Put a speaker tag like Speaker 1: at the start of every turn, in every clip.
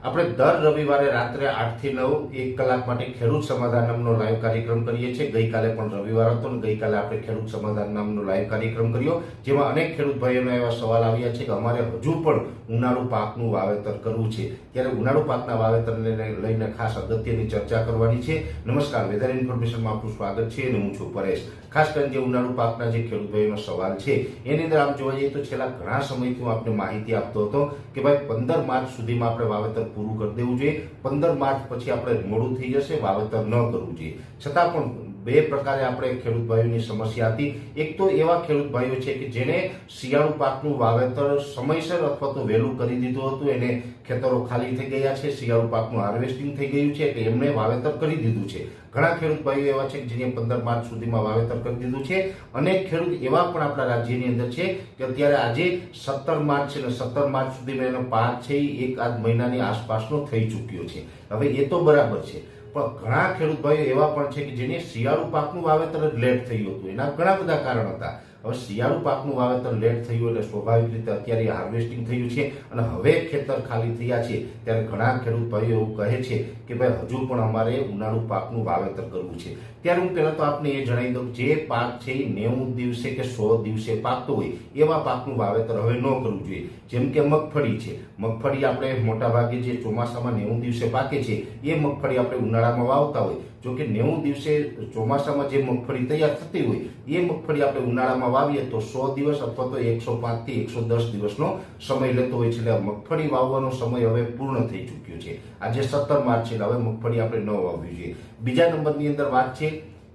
Speaker 1: આપણે દર રવિવારે રાત્રે આઠથી નવ એક કલાક માટે ખેડૂત સમાધાન નામનો લાઈવ કાર્યક્રમ કરીએ છીએ. ગઈકાલે પણ રવિવાર હતો ને ગઈકાલે આપણે ખેડૂત સમાધાન નામનો લાઈવ કાર્યક્રમ કર્યો, જેમાં અનેક ખેડૂત ભાઈઓના એવા સવાલ આવ્યા છે કે અમારે હજુ પણ ઉનાળુ પાકનું વાવેતર કરવું છે. ત્યારે ઉનાળુ પાકના વાવેતરને લઈને ખાસ અગત્યની ચર્ચા કરવાની છે. નમસ્કાર, વેધર ઇન્ફોર્મેશનમાં આપનું સ્વાગત છે અને હું છું પરેશ. ખાસ કરીને જે ઉનાળુ પાકના જે ખેડૂત ભાઈઓનો સવાલ છે, એની અંદર આપ જોવા જઈએ તો છેલ્લા ઘણા સમયથી હું આપને માહિતી આપતો હતો કે ભાઈ પંદર માર્ચ સુધીમાં આપણે વાવેતર પૂરું કરી દેવું જોઈએ. પંદર માર્ચ પછી આપણે મોડું થઈ જશે, વાવેતર ન કરવું જોઈએ. છતાં પણ બે પ્રકારે આપણે ખેડૂત ભાઈઓની સમસ્યા હતી. એક તો એવા ખેડૂત ભાઈઓ છે કે જેને શિયાળુ પાકનું વાવેતર સમયસર અથવા તો વહેલું કરી દીધું હતું. એને ખેતરો ખાલી થઈ ગયા છે, શિયાળુ પાકનું હાર્વેસ્ટિંગ થઈ ગયું છે એટલે એમણે વાવેતર કરી દીધું છે. ઘણા ખેડૂત ભાઈઓ એવા છે કે જેને પંદર માર્ચ સુધીમાં વાવેતર કરી દીધું છે. અનેક ખેડૂત એવા પણ આપણા રાજ્યની અંદર છે કે અત્યારે આજે સત્તર માર્ચ છે અને સત્તર માર્ચ સુધીમાં એનો પાક છે એ એક આજ મહિનાની આસપાસનો થઈ ચૂક્યો છે. હવે એ તો બરાબર છે. પણ ઘણા ખેડૂત ભાઈઓ એવા પણ છે કે જેને શિયાળુ પાકનું વાવેતર જ લેટ થયું હતું. એના ઘણા બધા કારણ હતા. હવે શિયાળુ પાકનું વાવેતર લેટ થયું એટલે સ્વાભાવિક રીતે અત્યારે હાર્વેસ્ટિંગ થયું છે અને હવે ખેતર ખાલી થયા છે ત્યારે ઘણા ખેડૂત ભાઈઓ એવું કહે છે કે ભાઈ હજુ પણ અમારે ઉનાળુ પાકનું વાવેતર કરવું છે. ત્યારે હું પહેલાં તો આપને એ જણાવી દઉં, જે પાક છે એ નેવું દિવસે કે સો દિવસે પાકતો હોય એવા પાકનું વાવેતર હવે ન કરવું જોઈએ. જેમ કે મગફળી છે. મગફળી આપણે મોટાભાગે જે ચોમાસામાં નેવું દિવસે પાકે છે, એ મગફળી આપણે ઉનાળામાં વાવતા હોય. જો કે નેવું દિવસે ચોમાસામાં જે મગફળી તૈયાર થતી હોય, એ મગફળી આપણે ઉનાળામાં વાવીએ તો સો દિવસ અથવા તો એકસો પાંચથી એકસો દસ દિવસનો સમય લેતો હોય છે. એટલે મગફળી વાવવાનો સમય હવે પૂર્ણ થઈ ચૂક્યો છે. આજે સત્તર માર્ચ છે હવે મગફળી આપણે ન વાવવી જોઈએ. બીજા નંબરની અંદર વાત છે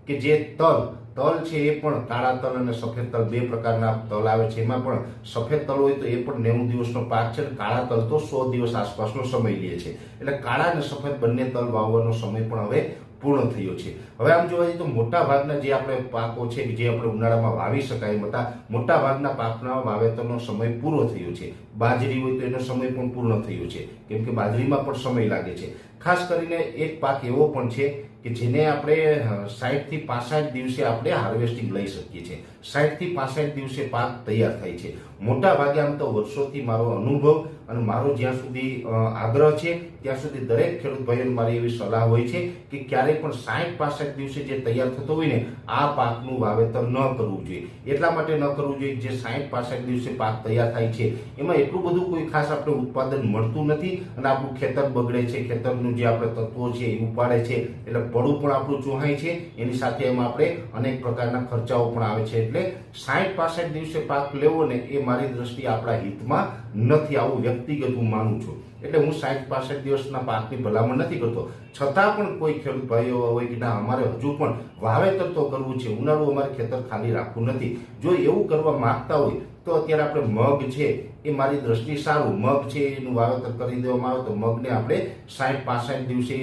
Speaker 1: કે જે તલ તલ છે એ પણ કાળા તલ અને સફેદ તલ બે પ્રકારના તલ આવે છે. એમાં પણ સફેદ તલ હોય તો એ પણ નેવું દિવસનો પાક છે અને કાળા તલ તો સો દિવસ આસપાસનો સમય લે છે. એટલે કાળા અને સફેદ બંને તલ વાવવાનો સમય પણ હવે પૂર્ણ થયો છે. હવે આમ જોવા જઈએ તો મોટા ભાગના જે આપણે પાકો છે, જે આપણે ઉનાળામાં વાવી શકાય હતા મોટા ભાગના પાકના વાવેતરનો સમય પૂરો થયો છે. બાજરી હોય તો એનો સમય પણ પૂર્ણ થયો છે. કેમ કે બાજરીમાં પણ સમય લાગે છે. ખાસ કરીને એક પાક એવો પણ છે કે જેને આપણે સાઠથી પાસઠ દિવસે આપણે હાર્વેસ્ટિંગ લઈ શકીએ છીએ. સાઠથી પાસઠ દિવસે પાક તૈયાર થાય છે. મોટા ભાગે આમ તો વર્ષોથી મારો અનુભવ અને મારો જ્યાં સુધી આગ્રહ છે, ત્યાં સુધી દરેક ખેડૂત ભાઈઓને મારી એવી સલાહ હોય છે કે ક્યારેય પણ સાઠ પાસઠ દિવસે જે તૈયાર થતો હોય ને, આ પાકનું વાવેતર ન કરવું જોઈએ. એટલા માટે ન કરવું જોઈએ જે સાઠ પાસઠ દિવસે પાક તૈયાર થાય છે. એમાં એટલું બધું કોઈ ખાસ આપણે ઉત્પાદન મળતું નથી અને આપણું ખેતર બગડે છે. ખેતરનું જે આપણે તત્વો છે એ ઉપાડે છે. એટલે પડું પણ આપણું ચૂહાય છે. એની સાથે એમાં આપણે અનેક પ્રકારના ખર્ચાઓ પણ આવે છે. એટલે સાઠ પાસઠ દિવસે પાક લેવો ને એ મારી દ્રષ્ટિએ આપણા હિતમાં નથી. આવું વ્યક્તિગત હું માનું છું. એટલે હું સાઠ પાસઠ દિવસના પાકની ભલામણ નથી કરતો. છતાં પણ કોઈ ખેડૂત ભાઈઓ હોય કે ના, અમારે હજુ પણ વાવેતર તો કરવું છે. ઉનાળું અમારે ખેતર ખાલી રાખવું નથી. જો એવું કરવા માંગતા હોય તો અત્યારે આપણે મગ છે એ મારી દ્રષ્ટિ સારું. મગ છે એનું વાવેતર કરી દેવામાં આવે તો મગને આપણે સાઠ પાસઠ દિવસે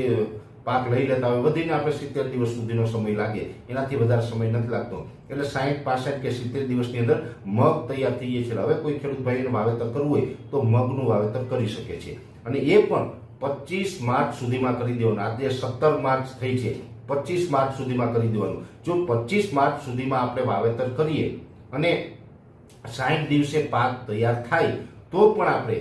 Speaker 1: પાક લઈ લેતા હોય, વધીને આપણે સિત્તેર દિવસ સુધીનો સમય લાગે. એનાથી વધારે સમય નથી લાગતો. એટલે સાઠ પાસઠ કે સિત્તેર દિવસની અંદર મગ તૈયાર થઈ જાય છે હવે કોઈ ખેડૂત ભાઈને વાવેતર કરવું હોય, તો મગનું વાવેતર કરી શકે છે. અને એ પણ પચીસ માર્ચ સુધીમાં કરી દેવાનું. આજે સત્તર માર્ચ થઈ છે, પચીસ માર્ચ સુધીમાં કરી દેવાનું. જો પચીસ માર્ચ સુધીમાં આપણે વાવેતર કરીએ અને સાઠ દિવસે પાક તૈયાર થાય, તો પણ આપણે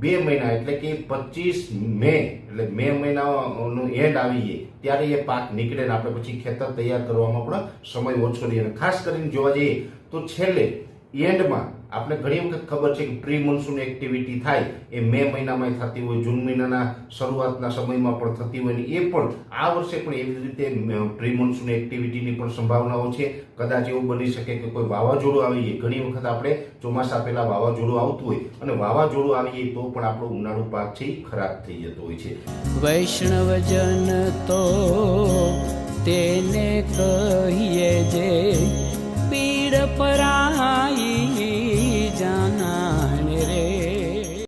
Speaker 1: બે મહિના, એટલે કે પચીસ મે, એટલે મે મહિનાનો એન્ડ આવી જાય ત્યારે એ પાક નીકળે ને આપણે પછી ખેતર તૈયાર કરવામાં પણ સમય ઓછો રહે ખાસ કરીને જોવા જઈએ તો છેલ્લે એન્ડમાં આપણે ઘણી વખત ખબર છે કે પ્રી મોન્સૂન એક્ટિવિટી થાય, એ મે મહિનામાં થતી હોય, જૂન મહિનાના શરૂઆતના સમયમાં પણ થતી હોય ને એ પણ આ વર્ષે પણ એવી રીતે પ્રી મોન્સૂન એક્ટિવિટીની પણ સંભાવનાઓ છે. કદાચ એવું બની શકે કે કોઈ વાવાઝોડું આવી જાય. ઘણી વખત આપણે ચોમાસા પહેલા વાવાઝોડું આવતું હોય અને વાવાઝોડું આવી જાય તો પણ આપણો ઉનાળુ પાક છે ખરાબ થઈ જતો હોય છે.
Speaker 2: વૈષ્ણવજન તો તેને કહીએ જે પીડ પરા